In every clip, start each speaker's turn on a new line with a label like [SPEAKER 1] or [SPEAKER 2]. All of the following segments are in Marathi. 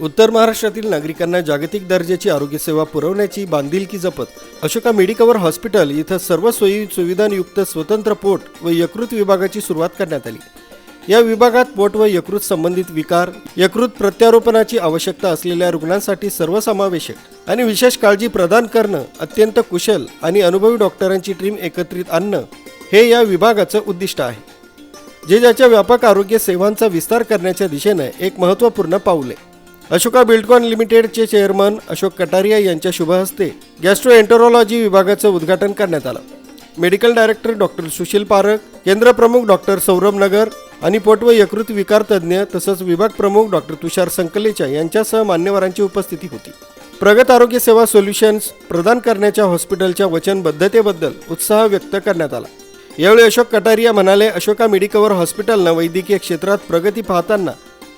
[SPEAKER 1] उत्तर महाराष्ट्रातील नागरिकांना जागतिक दर्जाची आरोग्यसेवा पुरवण्याची बांधिलकी जपत अशोका मेडिकवर हॉस्पिटल इथं सर्व सोयी सुविधांयुक्त स्वतंत्र पोट व यकृत विभागाची सुरुवात करण्यात आली. या विभागात पोट व यकृत संबंधित विकार यकृत प्रत्यारोपणाची आवश्यकता असलेल्या रुग्णांसाठी सर्वसमावेशक आणि विशेष काळजी प्रदान करणं अत्यंत कुशल आणि अनुभवी डॉक्टरांची टीम एकत्रित आणणं हे या विभागाचं उद्दिष्ट आहे. जे ज्याच्या व्यापक आरोग्य सेवांचा विस्तार करण्याच्या दिशेनं एक महत्त्वपूर्ण पाऊल आहे. अशोका बिल्डकॉन लिमिटेडचे चेअरमन अशोक कटारिया यांच्या शुभहस्ते गॅस्ट्रो एन्टरोलॉजी विभागाचं उद्घाटन करण्यात आलं. Medical director doctor Sushil Parakh केंद्र प्रमुख डॉक्टर सौरभ नगर आणि पोट व यकृत विकार तज्ज्ञ तसंच विभाग प्रमुख डॉक्टर तुषार संकलेचा यांच्यासह मान्यवरांची उपस्थिती होती. प्रगत आरोग्य सेवा सोल्युशन्स प्रदान करण्याच्या हॉस्पिटलच्या वचनबद्धतेबद्दल उत्साह व्यक्त करण्यात आला. यावेळी अशोक कटारिया म्हणाले अशोका मेडिकवर हॉस्पिटलनं वैद्यकीय क्षेत्रात प्रगती पाहताना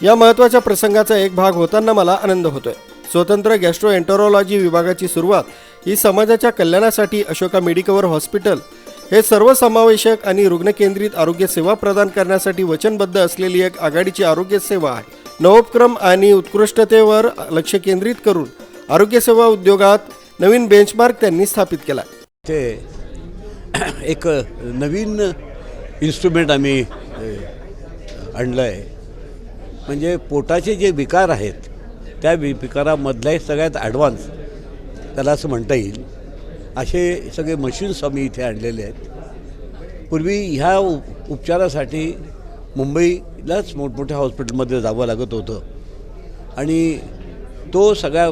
[SPEAKER 1] या महत्त्वाच्या प्रसंगाचा एक भाग होताना मला आनंद होतोय. स्वतंत्र गॅस्ट्रोएंटरोलॉजी विभागाची सुरुवात ही समाजाच्या कल्याणासाठी अशोका मेडिकवर हॉस्पिटल हे सर्वसमावेशक आणि रुग्णकेंद्रित आरोग्य सेवा प्रदान करण्यासाठी वचनबद्ध असलेली एक आघाडीची आरोग्य सेवा आहे. नवोपक्रम आणि उत्कृष्टतेवर लक्ष केंद्रित करून आरोग्यसेवा उद्योगात नवीन बेंचमार्क त्यांनी स्थापित केला
[SPEAKER 2] ते एक नवीन इन्स्ट्रुमेंट आम्ही आणलं आहे म्हणजे पोटाचे जे विकार आहेत त्या वि विकारामधला सगळ्यात ॲडव्हान्स त्याला असं म्हणता येईल. असे सगळे मशीन्स आम्ही इथे आणलेले आहेत. पूर्वी ह्या उपचारासाठी मुंबईलाच मोठमोठ्या हॉस्पिटलमध्ये जावं लागत होतं. आणि तो सगळ्या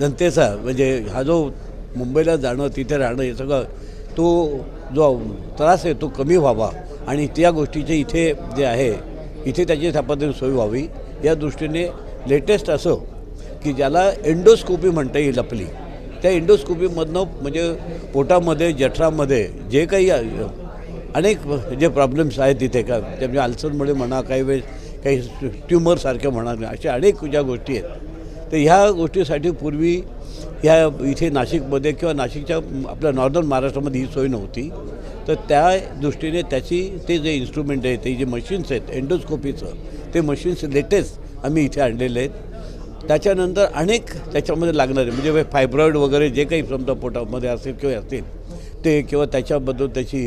[SPEAKER 2] जनतेचा म्हणजे हा जो मुंबईला जाणं तिथे राहणं हे सगळं तो जो त्रास आहे तो कमी व्हावा. आणि त्या गोष्टीचे इथे जे आहे इथे त्याची स्थापत्य सोय व्हावी. या दृष्टीने लेटेस्ट असं की ज्याला एंडोस्कोपी म्हणता येईल आपली. त्या एंडोस्कोपीमधनं म्हणजे पोटामध्ये जठरामध्ये जे काही अनेक जे प्रॉब्लेम्स आहेत तिथे का त्यामुळे म्हणजे अल्सरमुळे म्हणा काही वेळेस काही ट्युमरसारख्या म्हणा अशा अनेक ज्या गोष्टी आहेत. तर ह्या गोष्टीसाठी पूर्वी ह्या इथे नाशिकमध्ये किंवा नाशिकच्या आपल्या नॉर्दर्न महाराष्ट्रामध्ये ही सोय नव्हती. तर त्या दृष्टीने त्याची ते जे इन्स्ट्रुमेंट आहे ते जे मशीन्स आहेत एंडोस्कोपीचं ते मशीन्स लेटेस्ट आम्ही इथे आणलेले आहेत. त्याच्यानंतर अनेक त्याच्यामध्ये लागणारे म्हणजे फायब्रॉईड वगैरे जे काही समजा पोटामध्ये असेल किंवा असतील ते किंवा त्याच्याबद्दल त्याची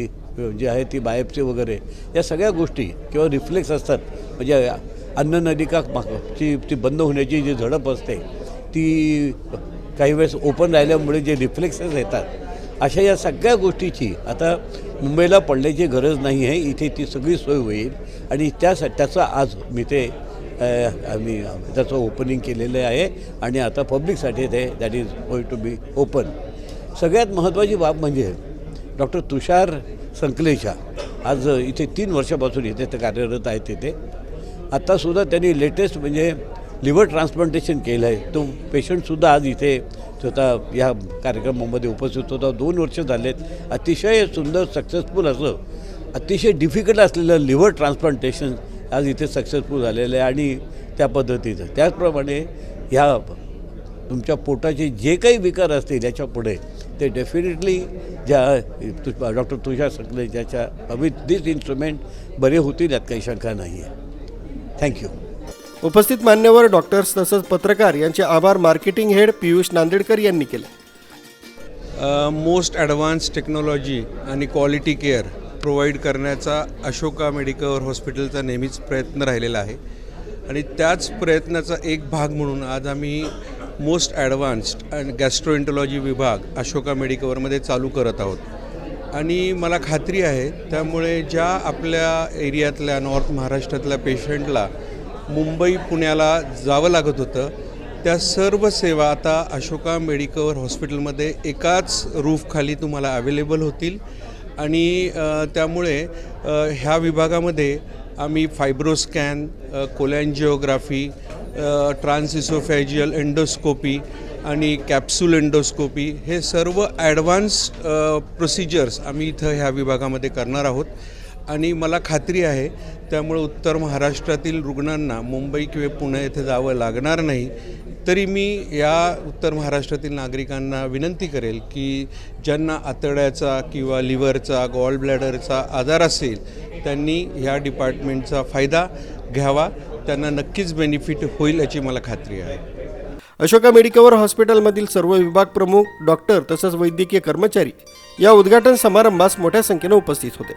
[SPEAKER 2] जी आहे ती बायोप्सी वगैरे या सगळ्या गोष्टी किंवा रिफ्लेक्स असतात म्हणजे अन्ननलिका ची ती बंद होण्याची जी झडप असते ती काही वेळेस ओपन राहिल्यामुळे जे रिफ्लेक्सेस येतात अशा या सगळ्या गोष्टीची आता मुंबईला पडण्याची गरज नाही आहे. इथे ती सगळी सोय होईल. आणि त्यासाठी त्याचं आज मी ते आम्ही त्याचं ओपनिंग केलेलं आहे. आणि आता पब्लिकसाठी ते that is going to be open सगळ्यात महत्त्वाची बाब म्हणजे डॉक्टर तुषार संकलेशा आज इथे तीन वर्षापासून इथे ते कार्यरत आहेत तिथे. आत्तासुद्धा त्यांनी लेटेस्ट म्हणजे लिव्हर ट्रान्सप्लांटेशन केलं आहे तो पेशंटसुद्धा आज इथे स्वतः या कार्यक्रमामध्ये उपस्थित होता. दोन वर्ष झालेत. अतिशय सुंदर सक्सेसफुल असं अतिशय डिफिकल्ट असलेलं लिव्हर ट्रान्सप्लांटेशन आज इथे सक्सेसफुल झालेलं आहे आणि त्या पद्धतीचं. त्याचप्रमाणे ह्या तुमच्या पोटाचे जे काही विकार असतील याच्यापुढे ते डेफिनेटली ज्या डॉक्टर तुषार सकले ज्याच्या विथ दिस इन्स्ट्रुमेंट बरे होतील यात काही शंका नाही आहे थँक्यू
[SPEAKER 1] उपस्थित मान्यवर डॉक्टर्स तसंच पत्रकार यांचे आभार मार्केटिंग हेड पियुष नांदेडकर यांनी केले.
[SPEAKER 3] मोस्ट ॲडव्हान्स टेक्नॉलॉजी आणि क्वालिटी केअर प्रोव्हाइड करण्याचा अशोका मेडिकल हॉस्पिटलचा नेहमीच प्रयत्न राहिलेला आहे. आणि त्याच प्रयत्नाचा एक भाग म्हणून आज आम्ही मोस्ट ॲडव्हान्स्ड अँड गॅस्ट्रोइंटॉलॉजी विभाग अशोका मेडिकवरमध्ये चालू करत आहोत. आणि मला खात्री आहे त्यामुळे ज्या आपल्या एरियातल्या नॉर्थ महाराष्ट्रातल्या पेशंटला मुंबई पुण्याला जावं लागत होतं. त्या सर्व सेवा आता अशोका मेडिकवर हॉस्पिटलमध्ये एकाच रूफखाली तुम्हाला अवेलेबल होतील. आणि त्यामुळे ह्या विभागामध्ये आम्ही फायब्रोस्कॅन कोलॅनजिओग्राफी ट्रान्सिसोफॅजियल एंडोस्कोपी आणि कॅप्सूल एंडोस्कोपी हे सर्व ॲडव्हान्स प्रोसिजर्स आम्ही इथं ह्या विभागामध्ये करणार आहोत. आणि मला खात्री आहे त्यामुळे उत्तर महाराष्ट्रातील रुग्णांना मुंबई किंवा पुणे येथे जावं लागणार नाही. तरी मी या उत्तर महाराष्ट्रातील नागरिकांना विनंती करेल की ज्यांना आतड्याचा किंवा लिव्हरचा गॉल ब्लॅडरचा आजार असेल त्यांनी ह्या डिपार्टमेंटचा फायदा घ्यावा. त्यांना नक्कीच बेनिफिट होईल याची मला खात्री आहे.
[SPEAKER 1] अशोका मेडिकवर हॉस्पिटलमधील सर्व विभाग प्रमुख डॉक्टर तसंच वैद्यकीय कर्मचारी या उद्घाटन समारंभास मोठ्या संख्येनं उपस्थित होते.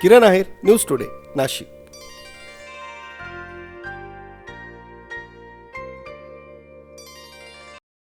[SPEAKER 1] Kiran Aher news today Nashik.